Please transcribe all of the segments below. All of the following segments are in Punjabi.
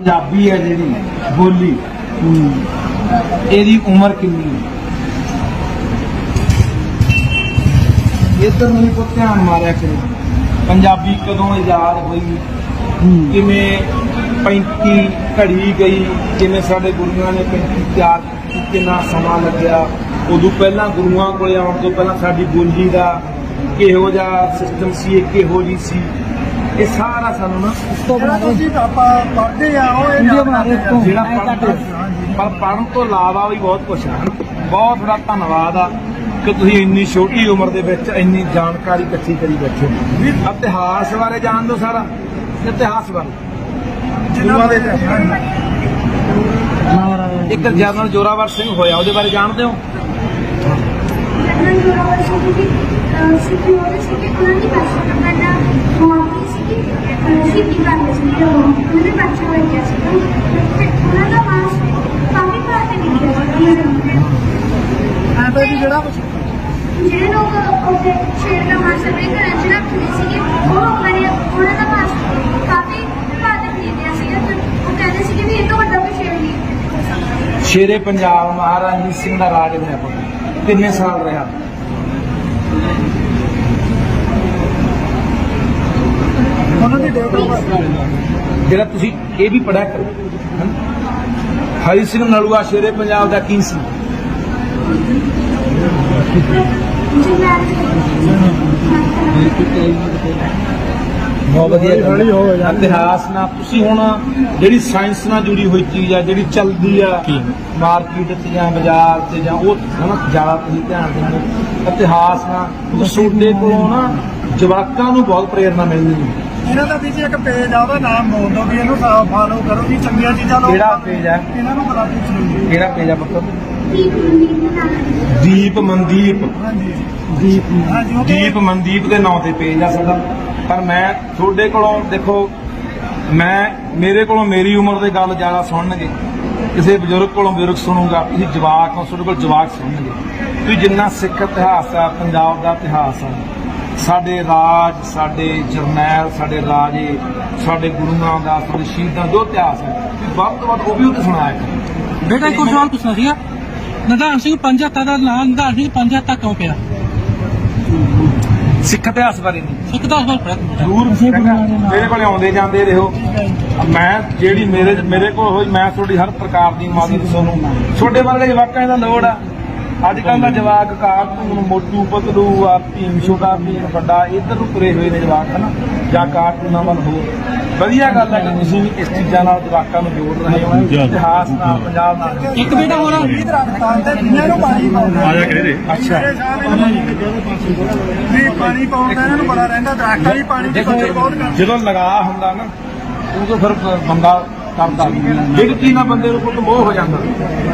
ਪੰਜਾਬੀ ਹੈ ਜਿਹੜੀ ਬੋਲੀ। ਇਹਦੀ ਉਮਰ ਕਿੰਨੀ ਹੈ? ਇਧਰ ਨੂੰ ਕੋ ਧਿਆਨ ਮਾਰਿਆ ਕਰੋ। ਪੰਜਾਬੀ ਕਦੋਂ ਆਜ਼ਾਦ ਹੋਈ? ਕਿਵੇਂ 35 ਘੜੀ ਗਈ? ਕਿਵੇਂ ਸਾਡੇ ਗੁਰੂਆਂ ਨੇ 35 ਤਿਆਰ ਕਿੰਨਾ ਸਮਾਂ ਲੱਗਿਆ? ਉਦੋਂ ਪਹਿਲਾਂ ਗੁਰੂਆਂ ਕੋਲੇ ਆਉਣ ਤੋਂ ਪਹਿਲਾਂ ਸਾਡੀ ਬੋਲੀ ਦਾ ਕਿਹੋ ਜਿਹਾ ਸਿਸਟਮ ਸੀ? ਇਹ ਕਿਹੋ ਜੀ ਸੀ? ਇਹ ਸਾਰਾ ਸਾਨੂੰ ਨਾ ਜਿਹੜਾ ਤੁਸੀਂ ਆਪਾਂ ਪੜ੍ਹਦੇ ਆ ਉਹ ਇਹ ਵੀਡੀਓ ਬਣਾ ਰਹੇ ਇਸ ਤੋਂ। ਜਿਹੜਾ ਐਂ ਪੜ੍ਹਦੇ ਹਾਂਜੀ। ਪਰ ਪੜ੍ਹਨ ਤੋਂ ਇਲਾਵਾ ਵੀ ਬਹੁਤ ਕੁਝ ਹੈ ਬਹੁਤ ਬੜਾ ਧੰਨਵਾਦ ਆ ਕਿ ਤੁਸੀਂ ਇੰਨੀ ਛੋਟੀ ਉਮਰ ਦੇ ਵਿੱਚ ਇੰਨੀ ਜਾਣਕਾਰੀ ਇਕੱਠੀ ਕਰੀ ਬੈਠੇ ਹੋ। ਇਤਿਹਾਸ ਬਾਰੇ ਜਾਣ ਦਿਓ ਸਾਰਾ। ਇਤਿਹਾਸ ਬਾਰੇ। ਜਿਨ੍ਹਾਂ ਦੇ ਇੱਕ ਜਨਰਲ ਜੋਰਾਵਰ ਸਿੰਘ ਹੋਇਆ ਉਹਦੇ ਬਾਰੇ ਜਾਣਦੇ ਹੋ? ਜਨਰਲ ਜੋਰਾਵਰ ਸਿੰਘ ਜੀ ਸਿੱਖੀ ਹੋਵੇ ਸੀ ਕਿ ਉਹਨਾਂ ਦੀ ਭਾਸ਼ਾ ਦਾ ਪਹਿਲਾਂ ਮੌਲੀ ਸੀ ਕਿ ਉਹਨਾਂ ਦੇ ਬੱਚੇ ਹੋਏ ਸੀ ਉਹਨਾਂ ਦਾ ਮਾਸ ਕਾਫੀ ਭਾਰਤ ਨਿਕਲਿਆ ਸੀ ਐਂ ਤਾਂ ਜਿਹੜਾ ਜਿਹੜੇ ਲੋਕ ਉਹਦੇ ਸ਼ੇਰ ਦਾ ਮਾਸ ਆਪਣੇ ਘਰਾਂ 'ਚ ਰੱਖਦੇ ਸੀਗੇ ਉਹ ਲੋਕਾਂ ਉਹਨਾਂ ਦਾ ਮਾਸ ਕਾਫੀ ਭਾਰਤ ਨਿਕਲਿਆ ਸੀ ਉਹ ਕਹਿੰਦੇ ਸੀ ਵੀ ਇਹ ਤੋਂ ਵੱਡਾ ਕੋਈ ਸ਼ੇਰ ਨਹੀਂ ਸ਼ੇਰੇ ਪੰਜਾਬ ਮਹਾਰਾਜ ਸਿੰਘ ਦਾ ਰਾਜ ਹੋਇਆ ਪੁੱਤ ਕਿੰਨੇ ਸਾਲ ਰਿਹਾ? ਜਿਹੜਾ ਤੁਸੀਂ ਇਹ ਵੀ ਪੜਿਆ ਕਰੋ? ਹਰੀ ਸਿੰਘ ਨਲੂਆ ਸ਼ੇਰੇ ਪੰਜਾਬ ਦਾ ਕੀ ਸੀ ਬਹੁਤ ਵਧੀਆ ਗੱਲ ਹੋ। ਜਾਂਦੀ। ਇਤਿਹਾਸ ਨਾਲ ਤੁਸੀਂ ਹੁਣ ਜਿਹੜੀ ਸਾਇੰਸ ਨਾਲ ਜੁੜੀ ਹੋਈ ਚੀਜ਼ ਆ ਜਿਹੜੀ ਚੱਲਦੀ ਆ ਮਾਰਕੀਟ 'ਚ ਜਾਂ ਬਾਜ਼ਾਰ 'ਚ ਜਾਂ ਉਹ ਹਨਾ ਜ਼ਿਆਦਾ ਤੁਸੀਂ ਧਿਆਨ ਦਿੰਦੇ ਹੋ। ਇਤਿਹਾਸ ਨਾਲ ਤੁਹਾਡੇ ਕੋਲੋਂ ਨਾ ਜਵਾਕਾਂ ਨੂੰ ਬਹੁਤ ਪ੍ਰੇਰਨਾ ਮਿਲਦੀ ਹੈ ਇਹਨਾਂ ਦਾ ਵੀ ਜੀ ਇੱਕ ਪੇਜ ਆ ਉਹਦਾ ਨਾਮ ਬੋਲ ਦਿਓ ਵੀ ਇਹਨੂੰ ਫਾਲੋ ਕਰੋ ਜੀ ਚੰਗੀਆਂ ਚੀਜ਼ਾਂ ਲੋਕ ਕਿਹੜਾ ਪੇਜ ਹੈ ਇਹਨਾਂ ਨੂੰ ਬੜਾ ਪੁੱਛ ਲਓ ਕਿਹੜਾ ਪੇਜ ਆ ਪੁੱਤ? ਦੀਪ ਮਨਦੀਪ। ਹਾਂਜੀ ਦੀਪ ਹਾਂਜੀ ਉਹ ਦੀਪ ਮਨਦੀਪ ਦੇ ਨਾਂ ਤੇ ਪੇਜ ਆ ਸਾਡਾ। ਪਰ ਮੈਂ ਤੁਹਾਡੇ ਕੋਲੋਂ ਦੇਖੋ ਮੈਂ ਮੇਰੇ ਕੋਲੋਂ ਮੇਰੀ ਉਮਰ ਦੇ ਗੱਲ ਜ਼ਿਆਦਾ ਸੁਣਨਗੇ। ਕਿਸੇ ਬਜ਼ੁਰਗ ਕੋਲੋਂ ਬਜ਼ੁਰਗ ਸੁਣੂਗਾ ਤੁਸੀਂ ਜਵਾਕ ਹੋ ਤੁਹਾਡੇ ਕੋਲ ਜਵਾਕ ਸੁਣਨਗੇ। ਤੁਸੀਂ ਜਿੰਨਾ ਸਿੱਖ ਇਤਿਹਾਸ ਆ ਪੰਜਾਬ ਦਾ ਇਤਿਹਾਸ ਆ ਸਾਡੇ ਰਾਜ ਸਾਡੇ ਜਰਨੈਲ ਸਾਡੇ ਰਾਜੇ ਸਾਡੇ ਗੁਰੂਆਂ ਦਾ ਸਾਡੇ ਸ਼ਹੀਦਾਂ ਜੋ ਇਤਿਹਾਸ ਹੈ ਵੱਧ ਤੋਂ ਵੱਧ ਉਹ ਵੀ ਉੱਥੇ ਸੁਣਾਇਆ ਕਰੋ। ਬੇਟਾ ਇੱਕ ਹੋਰ ਸਵਾਲ ਪੁੱਛਣਾ ਸੀਗਾ। ਨਿਧਾਨ ਸਿੰਘ ਪੰਜ ਹੱਥਾਂ ਦਾ ਨਾਂ ਨਿਧਾਨ ਸਿੰਘ ਪੰਜ ਹੱਥਾਂ ਕਿਉਂ ਪਿਆ? ਸਿੱਖ ਇਤਿਹਾਸ ਬਾਰੇ ਨਹੀਂ। ਸਿੱਖ ਦਾ ਸਵਾਲ ਪੜਿਆ ਜ਼ਰੂਰ। ਮੇਰੇ ਕੋਲੇ ਆਉਂਦੇ ਜਾਂਦੇ ਰਹੋ। ਮੈਂ ਜਿਹੜੀ ਮੇਰੇ ਮੇਰੇ ਕੋਲ ਹੋਈ ਮੈਂ ਤੁਹਾਡੀ ਹਰ ਪ੍ਰਕਾਰ ਦੀ ਮਦਦ ਤੁਹਾਨੂੰ ਤੁਹਾਡੇ ਵਰਗੇ ਜਵਾਕਾਂ ਦਾ ਲੋੜ ਆ। ਅੱਜ ਕੱਲ੍ਹ ਦਾ ਜਵਾਕ ਕਾਰਟੂਨ ਮੋਟੂ ਪਤਲੂ ਆ ਭੀਮ ਛੋਟਾ ਭੀਮ ਵੱਡਾ ਇੱਧਰ ਨੂੰ ਤੁਰੇ ਹੋਏ ਨੇ ਜਵਾਕ ਹਨਾ? ਜਾਂ ਕਾਰਟੂਨਾਂ ਵੱਲ ਹੋ। ਵਧੀਆ ਗੱਲ ਹੈ ਕਿ ਤੁਸੀਂ ਵੀ ਇਸ ਚੀਜ਼ਾਂ ਨਾਲ ਜਵਾਕਾਂ ਨੂੰ ਜੋੜ ਰਹੇ ਹੋ। ਇਤਿਹਾਸ ਨਾਲ ਪੰਜਾਬ ਨਾਲ। ਇੱਕ ਬੇਟਾ ਹੋਰ ਇਹਨਾਂ ਨੂੰ ਪਾਣੀ ਪਾਉਂਦਾ ਆ ਜਾ ਕਿਹੜੇ ਅੱਛਾ। ਵੀ ਪਾਣੀ ਪਾਉਂਦਾ ਇਹਨਾਂ ਨੂੰ ਬੜਾ ਰਹਿੰਦਾ ਦਰਖਤਾਂ ਵੀ ਪਾਣੀ ਦੀ ਦੇਖੋ ਬਹੁਤ ਜਦੋਂ ਲਗਾ ਹੁੰਦਾ ਨਾ ਉਦੋਂ ਫਿਰ ਬੰਦਾ ਕਰਦਾ। ਵੀ ਜਿਹੜੀ ਚੀਜ਼ ਬੰਦੇ ਨੂੰ ਕੋਈ ਮੋਹ ਹੋ ਜਾਂਦਾ।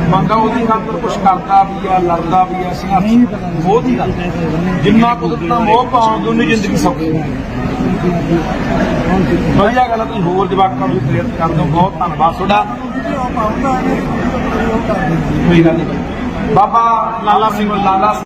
ਬੰਦਾ ਉਹਦੀ ਖਾਤਰ ਕੁਛ ਕਰਦਾ ਵੀ ਆ, ਲੜਦਾ ਵੀ ਆ ਸੰਘਰਸ਼ ਮੋਹ ਦੀ ਗੱਲ। ਜਿੰਨਾ ਕੁਦਰਤ ਨਾਲ ਮੋਹ ਪਾਉਣ ਉਨੀ ਜ਼ਿੰਦਗੀ ਸੌਖੀ ਹੁੰਦੀ ਹੈ। ਵਧੀਆ ਗੱਲ ਆ, ਤੁਸੀਂ ਹੋਰ ਜਵਾਕਾਂ ਨੂੰ ਵੀ ਪ੍ਰੇਰਿਤ ਕਰ ਦਿਓ। ਬਹੁਤ ਧੰਨਵਾਦ ਤੁਹਾਡਾ। ਕੋਈ ਗੱਲ ਨਹੀਂ। ਬਾਬਾ ਲਾਲਾ ਸਿੰਘ, ਲਾਲਾ